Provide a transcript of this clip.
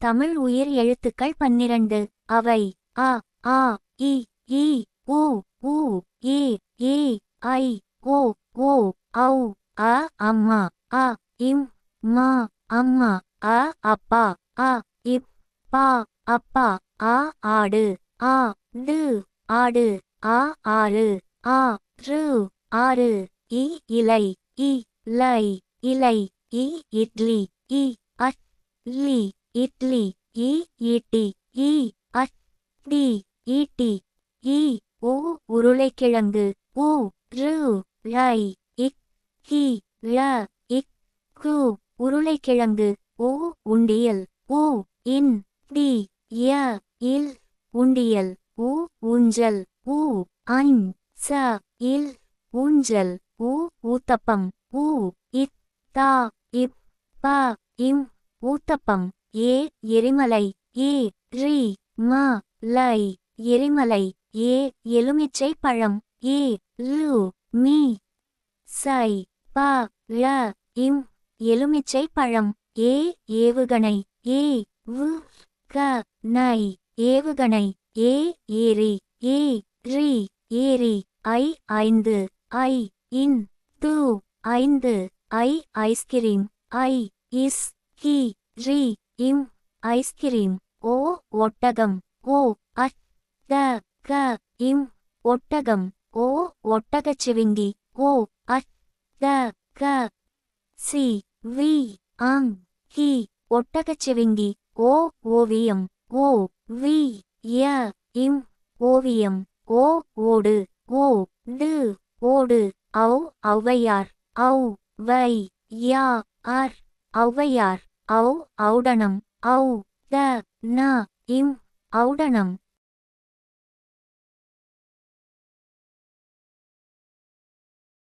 தமிழ் உயிர் எழுத்துக்கள் பன்னிரண்டு. அவை அ ஆ இ இ உ உ ஏ ஏ ஐ ஓ ஓ ஔ அ அம்மா அ இம் மா அம்மா அ அப்பா அ இப் பா அப்பா ஆ ஆடு ஆ டு ஆடு ஆ ஆறு ஆ ரு ஆறு இ இலை இ லை இலை இ இட்லி இ அட் லி இட்லி இ ஈட்டி இ அட் டி ஈட்டி இ ஓ உருளைக்கிழங்கு ஊ ரு ரை இக் கி ழ இக் கு உருளைக்கிழங்கு ஓ உண்டியல் ஊ இன் டி ய இல் உண்டியல் ஊ ஊஞ்சல் ஊ ஐன் ச இல் ஊஞ்சல் ஊ ஊத்தப்பம் ஊ இத் தா இப் ப இம் ஊத்தப்பம். ஏ எரிமலை ஏ ரி ம லை எரிமலை ஏ எலுமிச்சை பழம் ஏ லு மீ சை ப ழ இம் எலுமிச்சை பழம் ஏ ஏவுகணை ஏ வு க நை ஏவுகணை ஏ ஏரி ஏ ரி ஏரி ஐ ஐந்து ஐ இன் து ஐந்து ஐ ஐஸ்கிரீம் ஐ இஸ் கி ரி இம் ஐஸ்கிரீம் ஓ ஒட்டகம். ஓ அட் த க இம் ஒட்டகம். ஓ ஒட்டகச் ஒட்டகச்சிவிங்கி ஓ அட் த க சி வி அங் கி ஒட்டகச்சிவிங்கி ஓ ஓவியம். ஓ வி ய இம் ஓவியம். ஓ ஓடு. ஓ டு ஓடு. ஔ ஔவையார். ஔ வை யா ஆர் ஔவையார். ஔ ஔடணம் ஔ த ந இம் ஔடணம்